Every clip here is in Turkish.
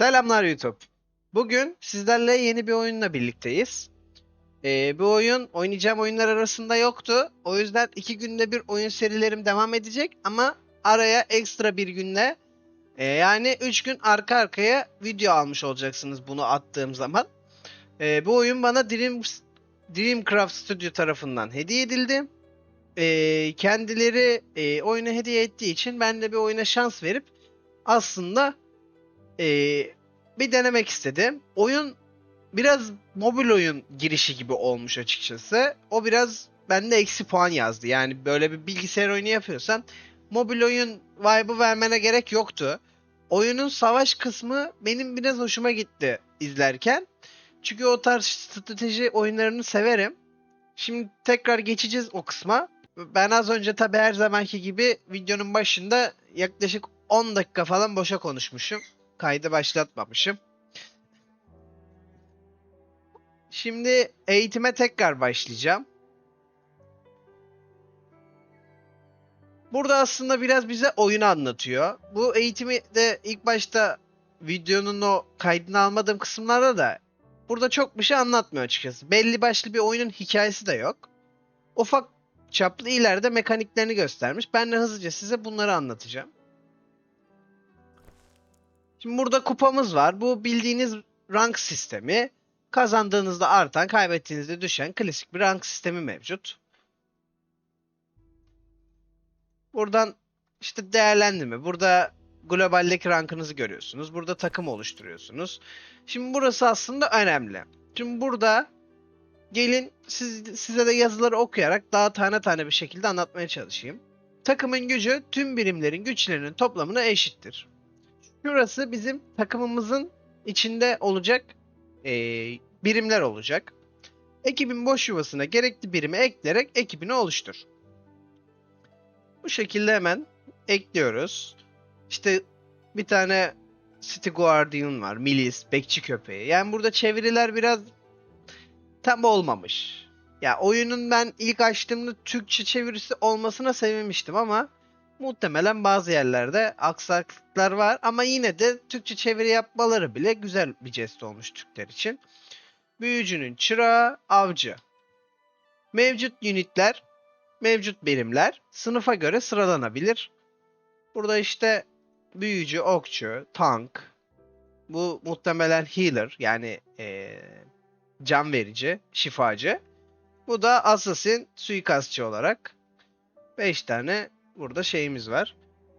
Selamlar YouTube. Bugün sizlerle yeni bir oyunla birlikteyiz. Ee, bu oyun oynayacağım oyunlar arasında yoktu. O yüzden iki günde bir oyun serilerim devam edecek ama araya ekstra bir günde e, yani 3 gün arka arkaya video almış olacaksınız bunu attığım zaman. Ee, bu oyun bana Dream, Dreamcraft Studio tarafından hediye edildi. Ee, kendileri e, oyunu hediye ettiği için ben de bir oyuna şans verip aslında e, bir denemek istedim. Oyun biraz mobil oyun girişi gibi olmuş açıkçası. O biraz bende eksi puan yazdı. Yani böyle bir bilgisayar oyunu yapıyorsan mobil oyun vibe'ı vermene gerek yoktu. Oyunun savaş kısmı benim biraz hoşuma gitti izlerken. Çünkü o tarz strateji oyunlarını severim. Şimdi tekrar geçeceğiz o kısma. Ben az önce tabi her zamanki gibi videonun başında yaklaşık 10 dakika falan boşa konuşmuşum. Kaydı başlatmamışım. Şimdi eğitime tekrar başlayacağım. Burada aslında biraz bize oyunu anlatıyor. Bu eğitimi de ilk başta videonun o kaydını almadığım kısımlarda da burada çok bir şey anlatmıyor açıkçası. Belli başlı bir oyunun hikayesi de yok. Ufak çaplı ileride mekaniklerini göstermiş. Ben de hızlıca size bunları anlatacağım. Şimdi burada kupamız var. Bu bildiğiniz rank sistemi. Kazandığınızda artan, kaybettiğinizde düşen klasik bir rank sistemi mevcut. Buradan işte değerlendirme. Burada globaldeki rankınızı görüyorsunuz. Burada takım oluşturuyorsunuz. Şimdi burası aslında önemli. Şimdi burada gelin siz, size de yazıları okuyarak daha tane tane bir şekilde anlatmaya çalışayım. Takımın gücü tüm birimlerin güçlerinin toplamına eşittir. Şurası bizim takımımızın içinde olacak eee, birimler olacak. Ekibin boş yuvasına gerekli birimi ekleyerek ekibini oluştur. Bu şekilde hemen ekliyoruz. İşte bir tane City Guardian var. Milis, bekçi köpeği. Yani burada çeviriler biraz tam olmamış. Ya oyunun ben ilk açtığımda Türkçe çevirisi olmasına sevinmiştim ama muhtemelen bazı yerlerde aksaklıklar var ama yine de Türkçe çeviri yapmaları bile güzel bir jest olmuş Türkler için. Büyücünün çırağı, avcı. Mevcut unitler, mevcut birimler sınıfa göre sıralanabilir. Burada işte büyücü, okçu, tank. Bu muhtemelen healer yani eee, can verici, şifacı. Bu da assassin, suikastçı olarak 5 tane burada şeyimiz var.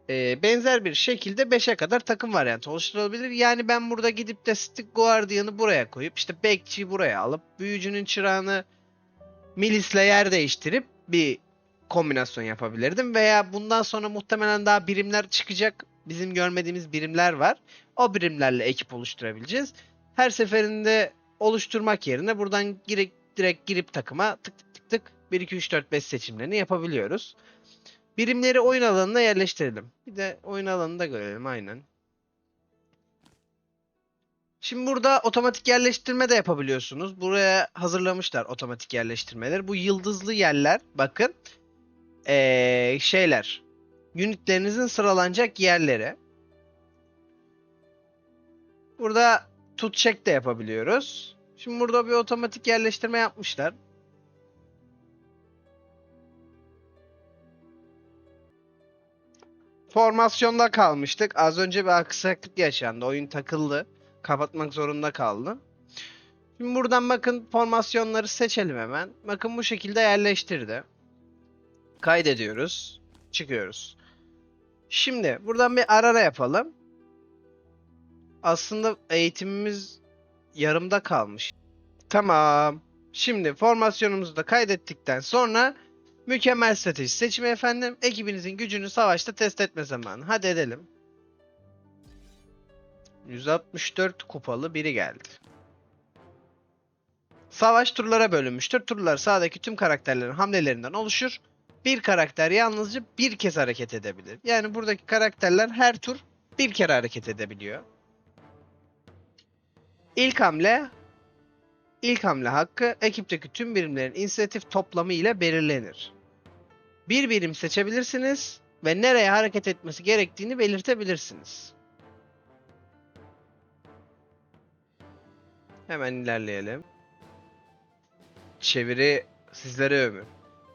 Ee, benzer bir şekilde 5'e kadar takım varyantı oluşturulabilir. Yani ben burada gidip de Stick Guardian'ı buraya koyup işte Bekçi'yi buraya alıp büyücünün çırağını Milis'le yer değiştirip bir kombinasyon yapabilirdim. Veya bundan sonra muhtemelen daha birimler çıkacak. Bizim görmediğimiz birimler var. O birimlerle ekip oluşturabileceğiz. Her seferinde oluşturmak yerine buradan direkt, direkt girip takıma tık tık tık tık 1 2 3 4 5 seçimlerini yapabiliyoruz. Birimleri oyun alanına yerleştirelim. Bir de oyun alanını da görelim aynen. Şimdi burada otomatik yerleştirme de yapabiliyorsunuz. Buraya hazırlamışlar otomatik yerleştirmeleri. Bu yıldızlı yerler bakın ee, şeyler unitlerinizin sıralanacak yerleri. Burada tut check de yapabiliyoruz. Şimdi burada bir otomatik yerleştirme yapmışlar. Formasyonda kalmıştık. Az önce bir aksaklık yaşandı. Oyun takıldı. Kapatmak zorunda kaldı. Şimdi buradan bakın formasyonları seçelim hemen. Bakın bu şekilde yerleştirdi. Kaydediyoruz. Çıkıyoruz. Şimdi buradan bir arara yapalım. Aslında eğitimimiz yarımda kalmış. Tamam. Şimdi formasyonumuzu da kaydettikten sonra mükemmel strateji seçimi efendim. Ekibinizin gücünü savaşta test etme zamanı. Hadi edelim. 164 kupalı biri geldi. Savaş turlara bölünmüştür. Turlar sağdaki tüm karakterlerin hamlelerinden oluşur. Bir karakter yalnızca bir kez hareket edebilir. Yani buradaki karakterler her tur bir kere hareket edebiliyor. İlk hamle İlk hamle hakkı ekipteki tüm birimlerin inisiyatif toplamı ile belirlenir. Bir birim seçebilirsiniz ve nereye hareket etmesi gerektiğini belirtebilirsiniz. Hemen ilerleyelim. Çeviri sizlere ömür.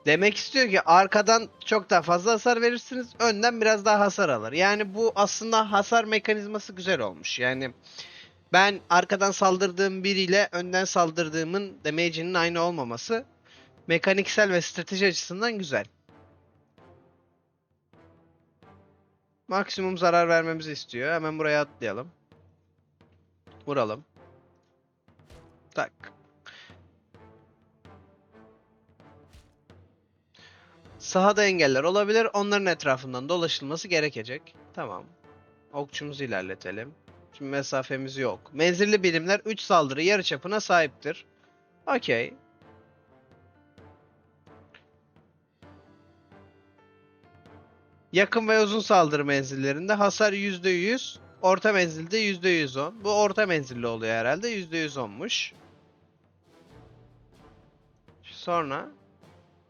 Demek istiyor ki arkadan çok daha fazla hasar verirsiniz. Önden biraz daha hasar alır. Yani bu aslında hasar mekanizması güzel olmuş. Yani ben arkadan saldırdığım biriyle önden saldırdığımın damage'inin aynı olmaması mekaniksel ve strateji açısından güzel. Maksimum zarar vermemizi istiyor. Hemen buraya atlayalım. Vuralım. Tak. Sahada engeller olabilir. Onların etrafından dolaşılması gerekecek. Tamam. Okçumuzu ilerletelim. Şimdi mesafemiz yok. Menzilli birimler 3 saldırı yarıçapına sahiptir. Okey. Yakın ve uzun saldırı menzillerinde hasar %100, orta menzilde %110. Bu orta menzilli oluyor herhalde. %110'muş. Sonra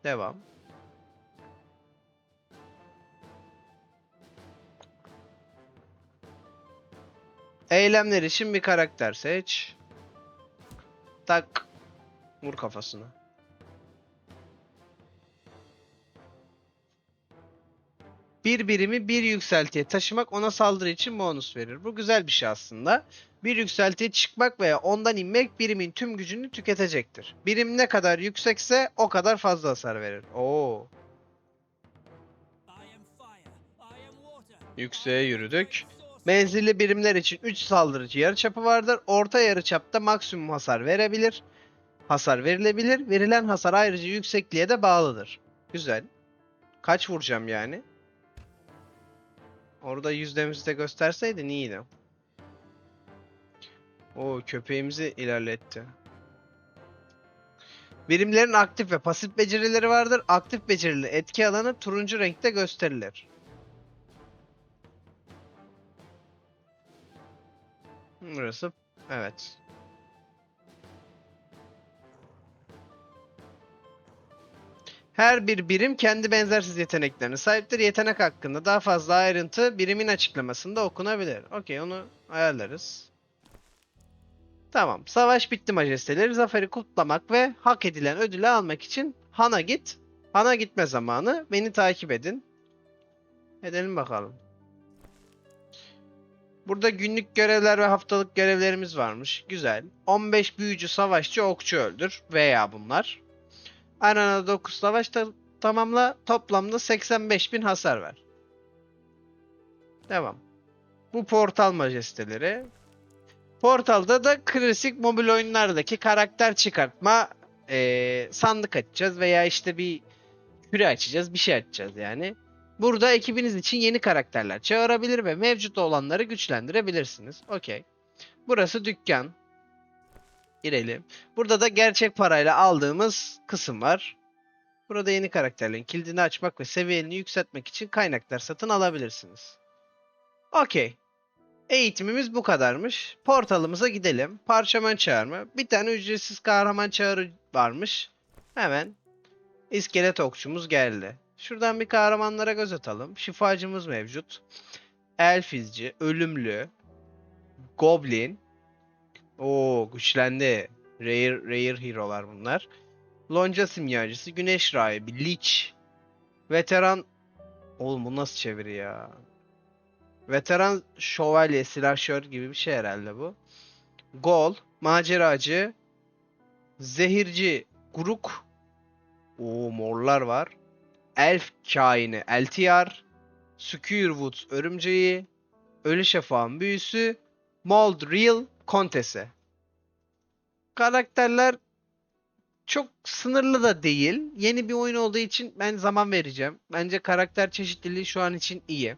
devam. Eylemler için bir karakter seç. Tak. Vur kafasına. Bir birimi bir yükseltiye taşımak ona saldırı için bonus verir. Bu güzel bir şey aslında. Bir yükseltiye çıkmak veya ondan inmek birimin tüm gücünü tüketecektir. Birim ne kadar yüksekse o kadar fazla hasar verir. Oo. Yükseğe yürüdük. Menzilli birimler için 3 saldırıcı yarıçapı vardır. Orta yarıçapta maksimum hasar verebilir. Hasar verilebilir. Verilen hasar ayrıca yüksekliğe de bağlıdır. Güzel. Kaç vuracağım yani? Orada yüzdemizi de gösterseydin iyiydi. O köpeğimizi ilerletti. Birimlerin aktif ve pasif becerileri vardır. Aktif becerili etki alanı turuncu renkte gösterilir. Burası evet. Her bir birim kendi benzersiz yeteneklerine sahiptir. Yetenek hakkında daha fazla ayrıntı birimin açıklamasında okunabilir. Okey onu ayarlarız. Tamam. Savaş bitti majesteleri. Zaferi kutlamak ve hak edilen ödülü almak için Han'a git. Han'a gitme zamanı. Beni takip edin. Edelim bakalım. Burada günlük görevler ve haftalık görevlerimiz varmış. Güzel. 15 büyücü savaşçı okçu öldür veya bunlar. Arenada 9 savaş ta- tamamla toplamda 85 bin hasar ver. Devam. Bu portal majesteleri. Portalda da klasik mobil oyunlardaki karakter çıkartma eee, sandık açacağız veya işte bir küre açacağız bir şey açacağız yani. Burada ekibiniz için yeni karakterler çağırabilir ve mevcut olanları güçlendirebilirsiniz. Okey. Burası dükkan. Girelim. Burada da gerçek parayla aldığımız kısım var. Burada yeni karakterlerin kilidini açmak ve seviyelerini yükseltmek için kaynaklar satın alabilirsiniz. Okey. Eğitimimiz bu kadarmış. Portalımıza gidelim. Parşömen çağırma. Bir tane ücretsiz kahraman çağrı varmış. Hemen iskelet okçumuz geldi. Şuradan bir kahramanlara göz atalım. Şifacımız mevcut. Elfizci, ölümlü, goblin. Oo güçlendi. Rare, rare hero'lar bunlar. Lonca simyacısı, güneş rahibi, Lich. Veteran... Oğlum bu nasıl çeviri ya? Veteran şövalye, silahşör gibi bir şey herhalde bu. Gol, maceracı, zehirci, guruk. Oo morlar var. Elf kaini, Eltiyar, Skewerwood örümceği, Ölü Şafağın büyüsü, Mold Real Kontesi. Karakterler çok sınırlı da değil. Yeni bir oyun olduğu için ben zaman vereceğim. Bence karakter çeşitliliği şu an için iyi.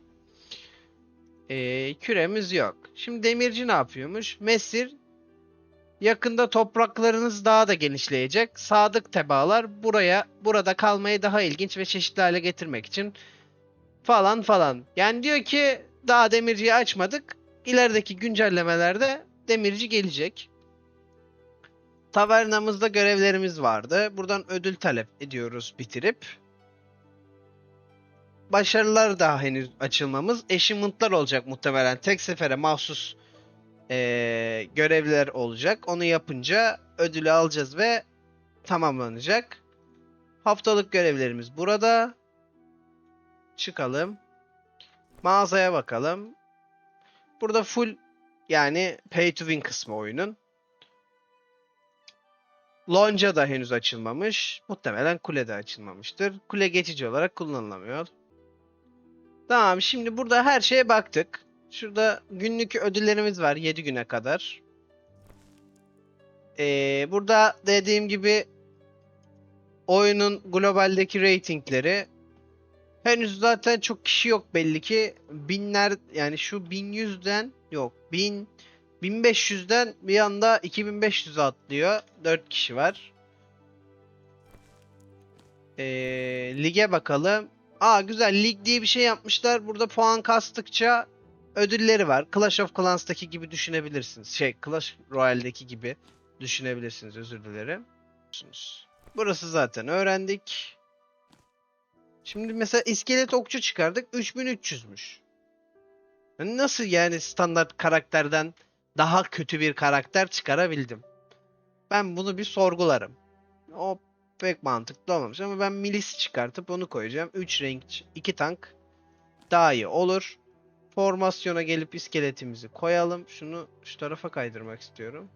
Ee, küremiz yok. Şimdi demirci ne yapıyormuş? Mesir yakında topraklarınız daha da genişleyecek. Sadık tebaalar buraya burada kalmayı daha ilginç ve çeşitli hale getirmek için falan falan. Yani diyor ki daha demirciyi açmadık. İlerideki güncellemelerde demirci gelecek. Tavernamızda görevlerimiz vardı. Buradan ödül talep ediyoruz bitirip. Başarılar daha henüz açılmamız. Achievement'lar olacak muhtemelen. Tek sefere mahsus eee, görevler olacak. Onu yapınca ödülü alacağız ve tamamlanacak. Haftalık görevlerimiz burada. Çıkalım. Mağazaya bakalım. Burada full yani pay to win kısmı oyunun. Lonca da henüz açılmamış. Muhtemelen kule de açılmamıştır. Kule geçici olarak kullanılamıyor. Tamam şimdi burada her şeye baktık. Şurada günlük ödüllerimiz var 7 güne kadar. Ee, burada dediğim gibi oyunun globaldeki ratingleri henüz zaten çok kişi yok belli ki. Binler yani şu 1100'den yok 1000 1500'den bir anda 2500'e atlıyor. 4 kişi var. Ee, lige bakalım. Aa güzel lig diye bir şey yapmışlar. Burada puan kastıkça ödülleri var. Clash of Clans'taki gibi düşünebilirsiniz. Şey Clash Royale'deki gibi düşünebilirsiniz özür dilerim. Burası zaten öğrendik. Şimdi mesela iskelet okçu çıkardık. 3300'müş. Yani Nasıl yani standart karakterden daha kötü bir karakter çıkarabildim? Ben bunu bir sorgularım. O pek mantıklı olmamış ama ben milis çıkartıp onu koyacağım. 3 renk, 2 tank daha iyi olur. Formasyona gelip iskeletimizi koyalım. Şunu şu tarafa kaydırmak istiyorum.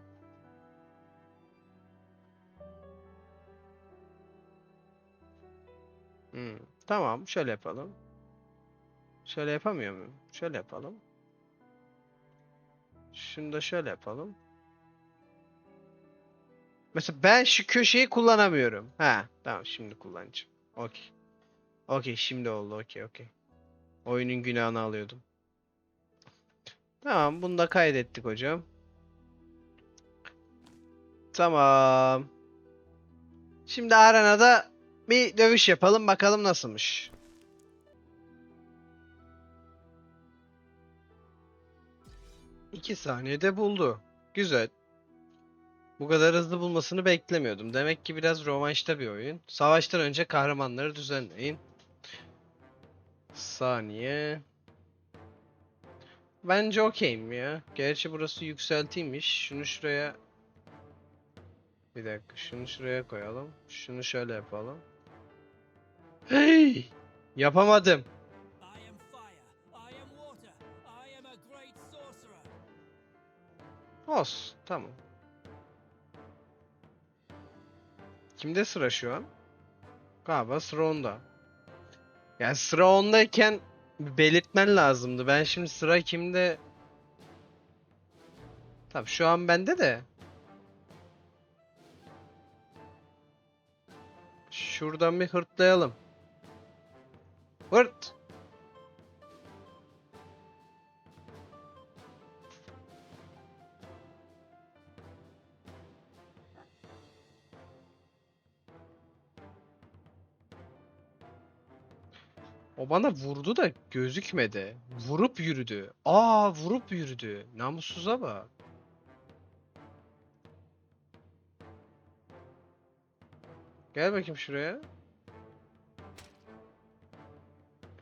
Hmm, tamam, şöyle yapalım. Şöyle yapamıyor muyum? Şöyle yapalım. Şunu da şöyle yapalım. Mesela ben şu köşeyi kullanamıyorum. Ha, tamam şimdi kullanacağım. Okey. Okey, şimdi oldu. Okey, okey. Oyunun günahını alıyordum. Tamam, bunu da kaydettik hocam. Tamam. Şimdi arenada bir dövüş yapalım bakalım nasılmış. İki saniyede buldu. Güzel. Bu kadar hızlı bulmasını beklemiyordum. Demek ki biraz rövanşta bir oyun. Savaştan önce kahramanları düzenleyin. Saniye. Bence okeyim ya. Gerçi burası yükseltiymiş. Şunu şuraya... Bir dakika. Şunu şuraya koyalım. Şunu şöyle yapalım. Hey! Yapamadım. Olsun. Tamam. Kimde sıra şu an? Galiba sıra onda. Yani sıra ondayken belirtmen lazımdı. Ben şimdi sıra kimde? Tabii şu an bende de. Şuradan bir hırtlayalım. Hırt. O bana vurdu da gözükmedi. Vurup yürüdü. Aa vurup yürüdü. Namussuza bak. Gel bakayım şuraya.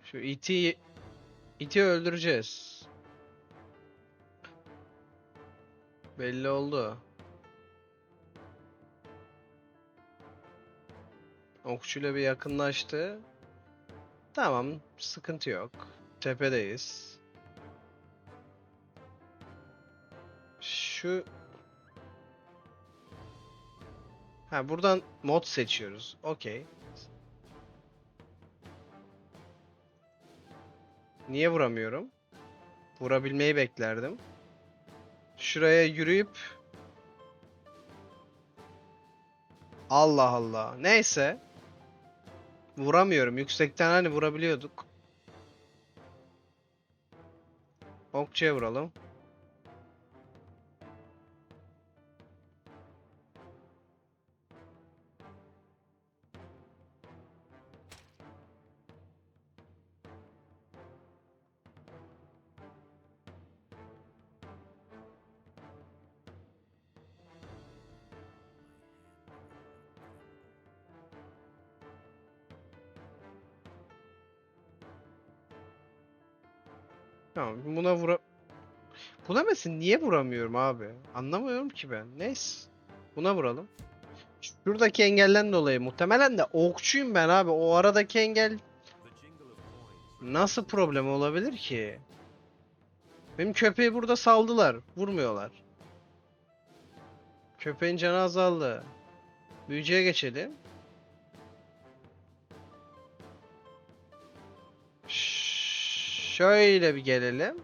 Şu iti iti öldüreceğiz. Belli oldu. Okçuyla bir yakınlaştı. Tamam, sıkıntı yok. Tepedeyiz. Şu Ha buradan mod seçiyoruz. Okey. Niye vuramıyorum? Vurabilmeyi beklerdim. Şuraya yürüyüp Allah Allah. Neyse. Vuramıyorum. Yüksekten hani vurabiliyorduk. Okçuya vuralım. Kulemesini niye vuramıyorum abi? Anlamıyorum ki ben. Neyse. Buna vuralım. Şuradaki engelden dolayı muhtemelen de okçuyum ben abi. O aradaki engel nasıl problem olabilir ki? Benim köpeği burada saldılar. Vurmuyorlar. Köpeğin canı azaldı. Büyücüye geçelim. Ş- Şöyle bir gelelim.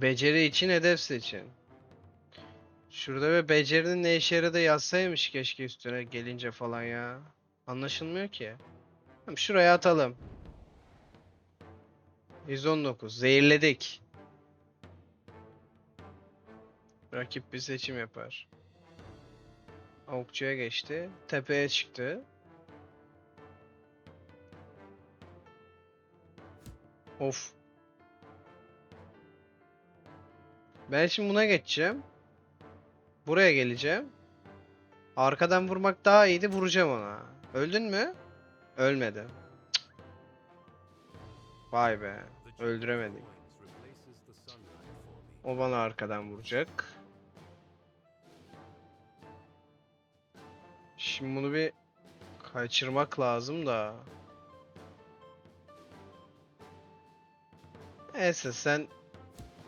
Beceri için hedef seçin. Şurada ve becerinin ne işe yaradığı yazsaymış keşke üstüne gelince falan ya. Anlaşılmıyor ki. Tamam, şuraya atalım. 119. Zehirledik. Rakip bir seçim yapar. Okçuya geçti. Tepeye çıktı. Of. Ben şimdi buna geçeceğim. Buraya geleceğim. Arkadan vurmak daha iyiydi. Vuracağım ona. Öldün mü? Ölmedi. Vay be. Öldüremedik. O bana arkadan vuracak. Şimdi bunu bir kaçırmak lazım da. Neyse sen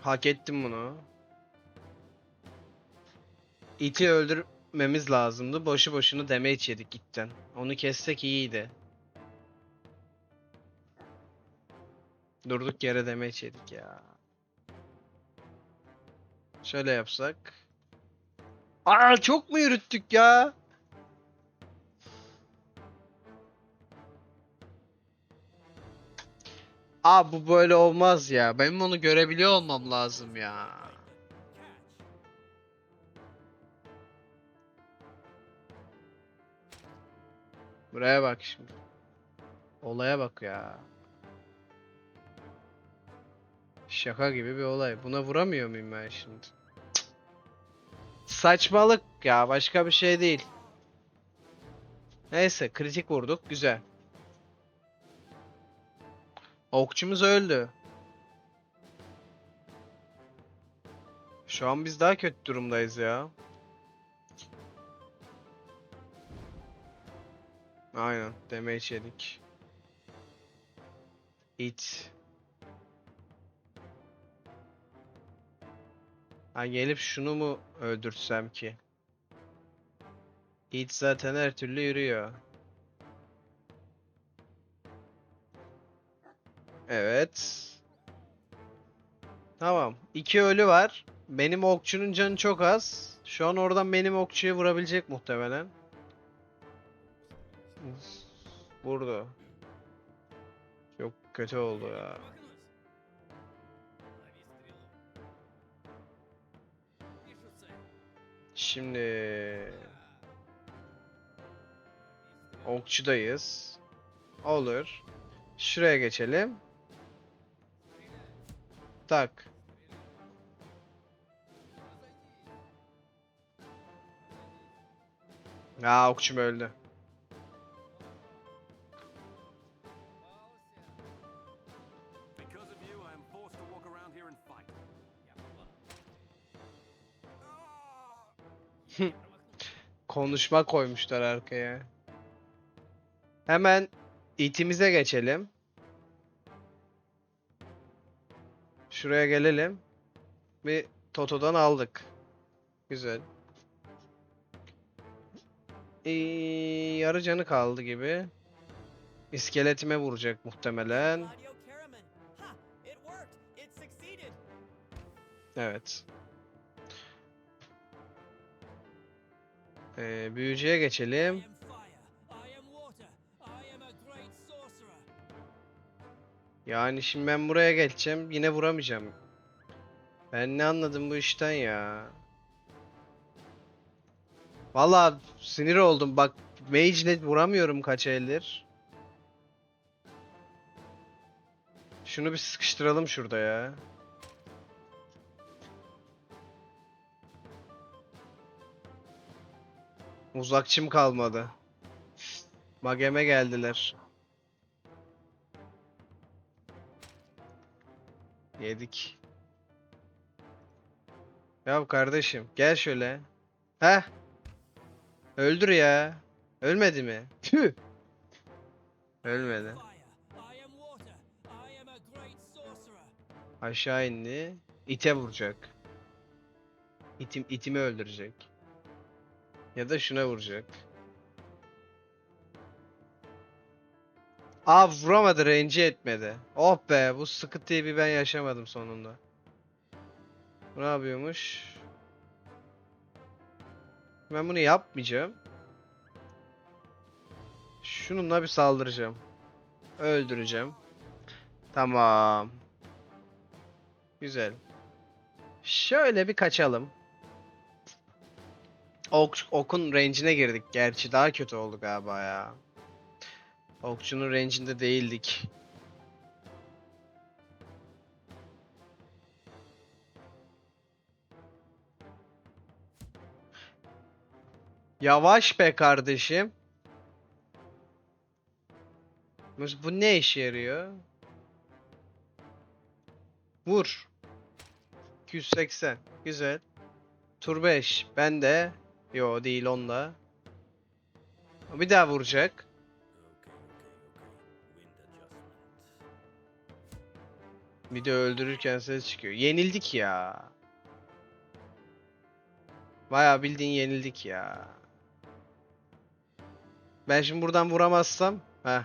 hak ettin bunu. İti öldürmemiz lazımdı. Boşu boşuna damage yedik itten. Onu kessek iyiydi. Durduk yere damage yedik ya. Şöyle yapsak. Aa çok mu yürüttük ya? Aa bu böyle olmaz ya. Benim onu görebiliyor olmam lazım ya. Buraya bak şimdi. Olaya bak ya. Şaka gibi bir olay. Buna vuramıyor muyum ben şimdi? Cık. Saçmalık ya. Başka bir şey değil. Neyse kritik vurduk. Güzel. Okçumuz öldü. Şu an biz daha kötü durumdayız ya. Aynen. Damage yedik. It. Ha gelip şunu mu öldürtsem ki? It zaten her türlü yürüyor. Evet. Tamam. İki ölü var. Benim okçunun canı çok az. Şu an oradan benim okçuya vurabilecek muhtemelen. Vurdu. Çok kötü oldu ya. Şimdi okçudayız. Olur. Şuraya geçelim. Tak. Ya okçum öldü. Konuşma koymuşlar arkaya. Hemen itimize geçelim. Şuraya gelelim. Bir Toto'dan aldık. Güzel. Ee, yarı canı kaldı gibi. İskeletime vuracak muhtemelen. Evet. Ee, büyücüye geçelim. Yani şimdi ben buraya geçeceğim. Yine vuramayacağım. Ben ne anladım bu işten ya. Vallahi sinir oldum. Bak Mage'le vuramıyorum kaç eldir. Şunu bir sıkıştıralım şurada ya. Uzakçım kalmadı. Mageme geldiler. Yedik. Ya kardeşim gel şöyle. Heh. Öldür ya. Ölmedi mi? Tüh. Ölmedi. Aşağı indi. İte vuracak. İtim, itimi öldürecek. Ya da şuna vuracak. Aa vuramadı, range etmedi. Oh be, bu sıkıntıyı bir ben yaşamadım sonunda. Ne yapıyormuş? Ben bunu yapmayacağım. Şununla bir saldıracağım. Öldüreceğim. Tamam. Güzel. Şöyle bir kaçalım. Ok, okun range'ine girdik. Gerçi daha kötü oldu galiba ya. Okçunun range'inde değildik. Yavaş be kardeşim. Bu ne işe yarıyor? Vur. 280. Güzel. Tur 5. Ben de. Yo değil onda. Bir daha vuracak. Bir de öldürürken ses çıkıyor. Yenildik ya. Bayağı bildiğin yenildik ya. Ben şimdi buradan vuramazsam. Heh.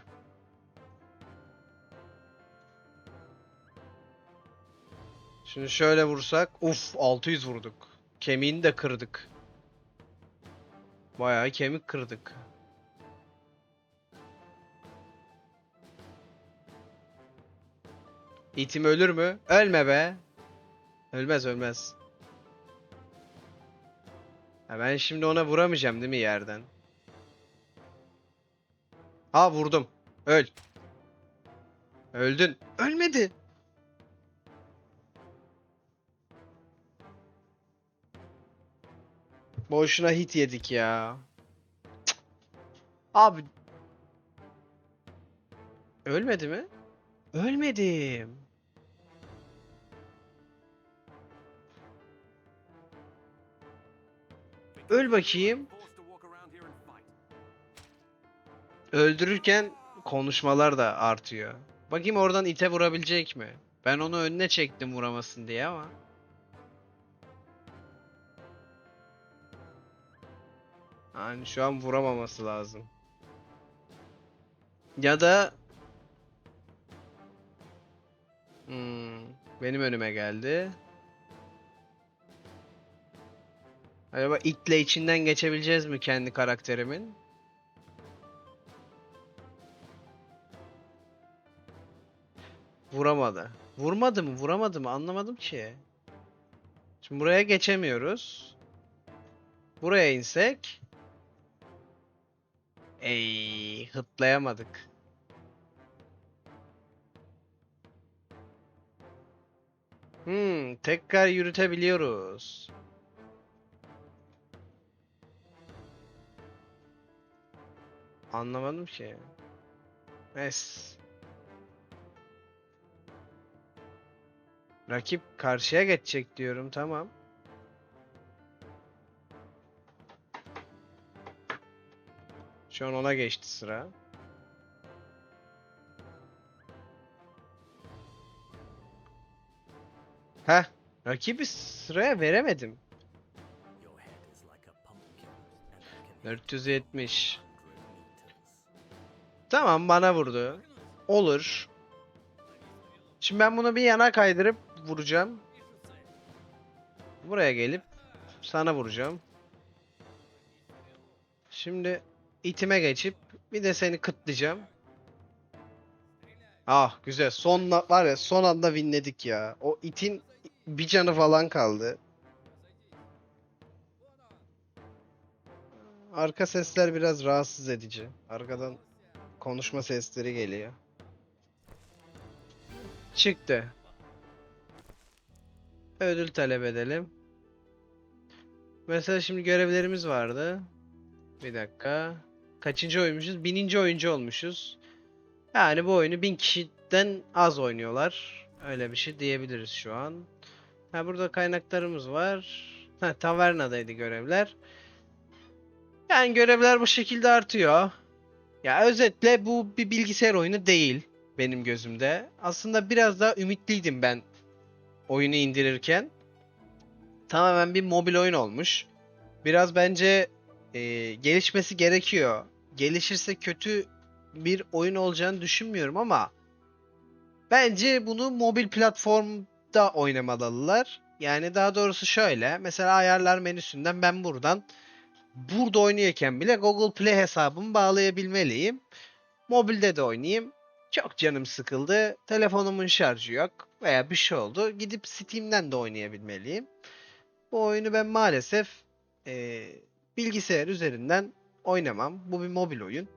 Şimdi şöyle vursak. Uf 600 vurduk. Kemiğini de kırdık. Bayağı kemik kırdık. İtim ölür mü? Ölme be. Ölmez ölmez. Ha ben şimdi ona vuramayacağım değil mi yerden? Ha vurdum. Öl. Öldün. Ölmedi. Boşuna hit yedik ya. Cık. Abi. Ölmedi mi? Ölmedim. Öl bakayım. Öldürürken konuşmalar da artıyor. Bakayım oradan ite vurabilecek mi? Ben onu önüne çektim vuramasın diye ama. Yani şu an vuramaması lazım. Ya da Hmm, benim önüme geldi. Acaba itle içinden geçebileceğiz mi kendi karakterimin? Vuramadı. Vurmadı mı? Vuramadı mı? Anlamadım ki. Şimdi buraya geçemiyoruz. Buraya insek. Ey, hıtlayamadık. Hmm, tekrar yürütebiliyoruz. Anlamadım ki. Neyse. Rakip karşıya geçecek diyorum tamam. Şu an ona geçti sıra. Heh, rakibi sıraya veremedim. Your head is like a pumpkin, and I can 470. 100 meters. Tamam bana vurdu. Olur. Şimdi ben bunu bir yana kaydırıp vuracağım. Buraya gelip sana vuracağım. Şimdi itime geçip bir de seni kıtlayacağım. Ah güzel. Son var ya son anda winledik ya. O itin bir canı falan kaldı. Arka sesler biraz rahatsız edici. Arkadan konuşma sesleri geliyor. Çıktı. Ödül talep edelim. Mesela şimdi görevlerimiz vardı. Bir dakika. Kaçıncı oyunmuşuz? Bininci oyuncu olmuşuz. Yani bu oyunu bin kişiden az oynuyorlar. Öyle bir şey diyebiliriz şu an. Ha burada kaynaklarımız var. Ha tavernadaydı görevler. Yani görevler bu şekilde artıyor. Ya özetle bu bir bilgisayar oyunu değil benim gözümde. Aslında biraz daha ümitliydim ben oyunu indirirken. Tamamen bir mobil oyun olmuş. Biraz bence e, gelişmesi gerekiyor. Gelişirse kötü bir oyun olacağını düşünmüyorum ama bence bunu mobil platformda oynamalılar. Yani daha doğrusu şöyle. Mesela ayarlar menüsünden ben buradan burada oynayırken bile Google Play hesabımı bağlayabilmeliyim. Mobilde de oynayayım. Çok canım sıkıldı. Telefonumun şarjı yok veya bir şey oldu. Gidip Steam'den de oynayabilmeliyim. Bu oyunu ben maalesef eee, bilgisayar üzerinden oynamam. Bu bir mobil oyun.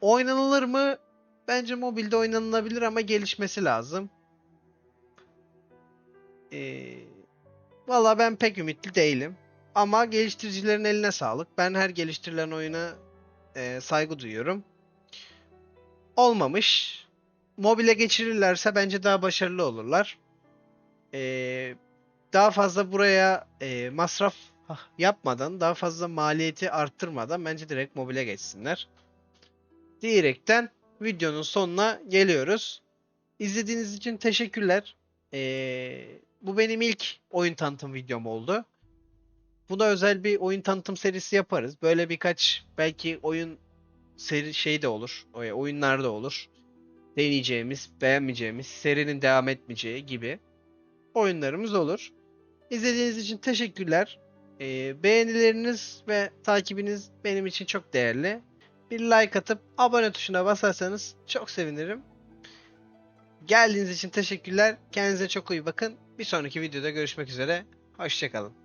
Oynanılır mı? Bence mobilde oynanılabilir ama gelişmesi lazım. Ee, Valla ben pek ümitli değilim. Ama geliştiricilerin eline sağlık. Ben her geliştirilen oyuna e, saygı duyuyorum. Olmamış. Mobile geçirirlerse bence daha başarılı olurlar. Ee, daha fazla buraya e, masraf yapmadan, daha fazla maliyeti arttırmadan bence direkt mobile geçsinler. Diyerekten videonun sonuna geliyoruz. İzlediğiniz için teşekkürler. Ee, bu benim ilk oyun tanıtım videom oldu. Buna özel bir oyun tanıtım serisi yaparız. Böyle birkaç belki oyun seri şey de olur. oy- Oyunlar da olur. Deneyeceğimiz, beğenmeyeceğimiz, serinin devam etmeyeceği gibi oyunlarımız olur. İzlediğiniz için teşekkürler. Ee, beğenileriniz ve takibiniz benim için çok değerli. Bir like atıp abone tuşuna basarsanız çok sevinirim. Geldiğiniz için teşekkürler. Kendinize çok iyi bakın. Bir sonraki videoda görüşmek üzere. Hoşçakalın.